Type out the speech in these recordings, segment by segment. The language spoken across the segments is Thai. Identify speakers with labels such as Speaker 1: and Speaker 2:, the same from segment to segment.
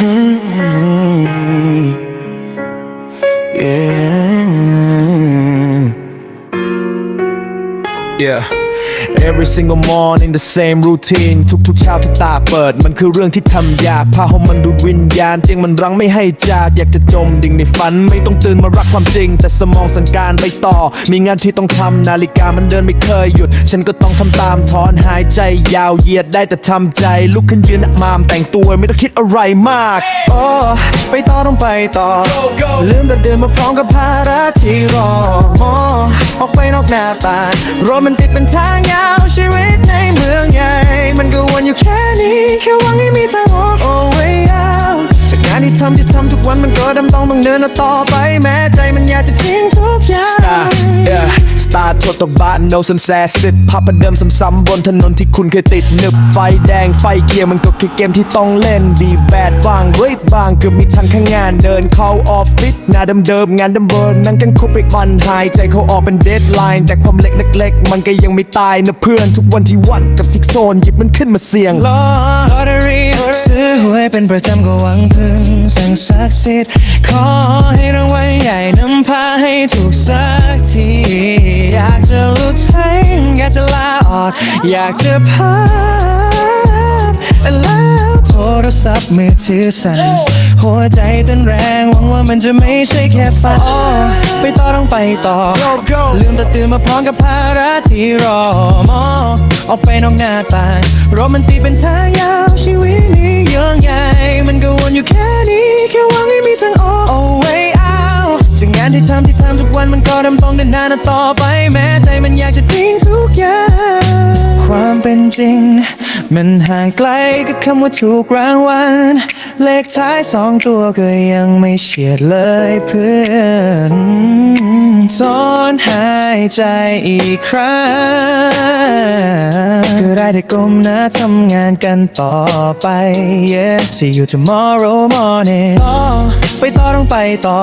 Speaker 1: Yeah. Yeah. Every single morning the same routine ทุกๆเช้าที่ตาเปิด มันคือเรื่องที่ทำยากพาห้องมันดูดวิญญาณเตียงมันรั้งไม่ให้จากอยากจะจมดิ่งในฝัน ไม่ต้องตื่นมารักความจริง แต่สมองสั่งการไปต่อ มีงานที่ต้องทำนาฬิกามันเดินไม่เคยหยุด ฉันก็ต้องทำตามถอนหายใจยาวเหยียดได้แต่ทำใจ ลุกขึ้นยืนมามแต่งตัวไม่ต้องคิดอะไรมาก โอ้ไปต่อต้องไปต่อลืมแต่เดินมาพร้อมกับภาระที่รอ หน้าตาโรแมันติดเป็นทางยาวชีวิตในเมืองใหญ่ มันก็วนอยู่แค่นี้แค่หวังำที่ทำทุกวันมันก็ดำต้องต้องเดินต่อไปแม้ใจมันอยากจะทิ้งทุกอย่าง Start yeah Start ชดตกบ้าน no sunset สิทธิ์ภาพเดิมซ้ำๆบนถนนที่คุณเคยติดหนึบไฟแดงไฟเขียวมันก็คือเกมที่ต้องเล่นดีแบดบ้างเรดบ้างเกือบมีทันข้างงานเดินเข้าออฟฟิศหน้าเดิมๆงานเดิมๆนั่งกันครบอีกวันหายใจเขาออกเป็นเดดไลน์แต่ความเล็กเล็กๆมันก็ยังไม่ตายนะเพื่อนทุกวันที่วัดกับซิกโซนหยิบมันขึ้นมาเสี่ยง
Speaker 2: ลอตเตอรี่ ซื้อหวยเป็นประจำก็หวังพึ่งสั่งศักดิ์สิทธิ์ขอให้รางวัลใหญ่นำพาให้ถูกสักที อยากจะลุดแทงอยากจะลาออกอยากจะพักแต่แล้วโทรศัพท์มือถือสั่นหัวใจเต้นแรงหวังว่ามันจะไม่ใช่แค่ฝันไปต่อต้องไปต่อ ลืมต่ตื่นมาพร้อมกับภาระที่รอมอออกไปนอกหน้าต่างรแมนติกเป็นทางยาวชีวิตนี้ยังใหญ่มันก็วนอยู่แค่นี้ แค่หวังให้มีทางออก oh way out จากงานที่ทำที่ทำทุกวันมันก็ดำต้องเดินหน้าต่อไปแม้ใจมันอยากจะทิ้งทุกอย่างความเป็นจริง มันห่างไกลกับคำว่าถูกรางวัล เลขท้ายสองตัวก็ยังไม่เฉียดเลยเพื่อนถอนหายใจอีกครั้งก็ได้แต่ก้มหน้าทำงานกันต่อไป yeah see you tomorrow morning ต้องไปต่อต้องไปต่อ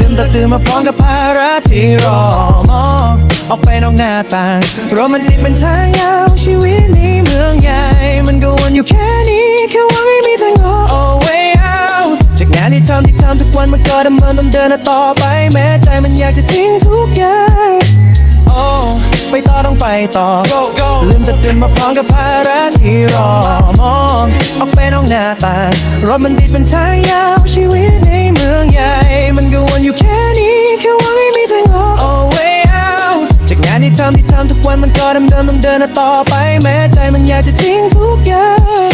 Speaker 2: ลืมต่ตื่นมาพร้อมกับภาระที่รอมองออกไปนอกหน้าต่างโรแมนติกเป็นทางยาวชีวิตนี้เมืองใหญ่ มันก็วนอยู่แค่นี้แค่วัง ดำเนินต้องเดินต่อไปแม้ใจมันอยากจะทิ้งทุกอย่างโอ้ไปต่อต้องไปต่อ
Speaker 1: Go, go
Speaker 2: ลืมแต่ตื่นมาพร้อมกับภาระที่รอมองออกไปนอกหน้าต่างรถมันติดเป็นทางยาวชีวิตในเมืองใหญ่ มันก็วนอยู่แค่นี้แค่หวังให้มีทางออก oh way out จากงานที่ทำที่ทำทุกวันมันก็ดำเดินต้องเดินต่อไปแม้ใจมันอยากจะทิ้งทุกอย่าง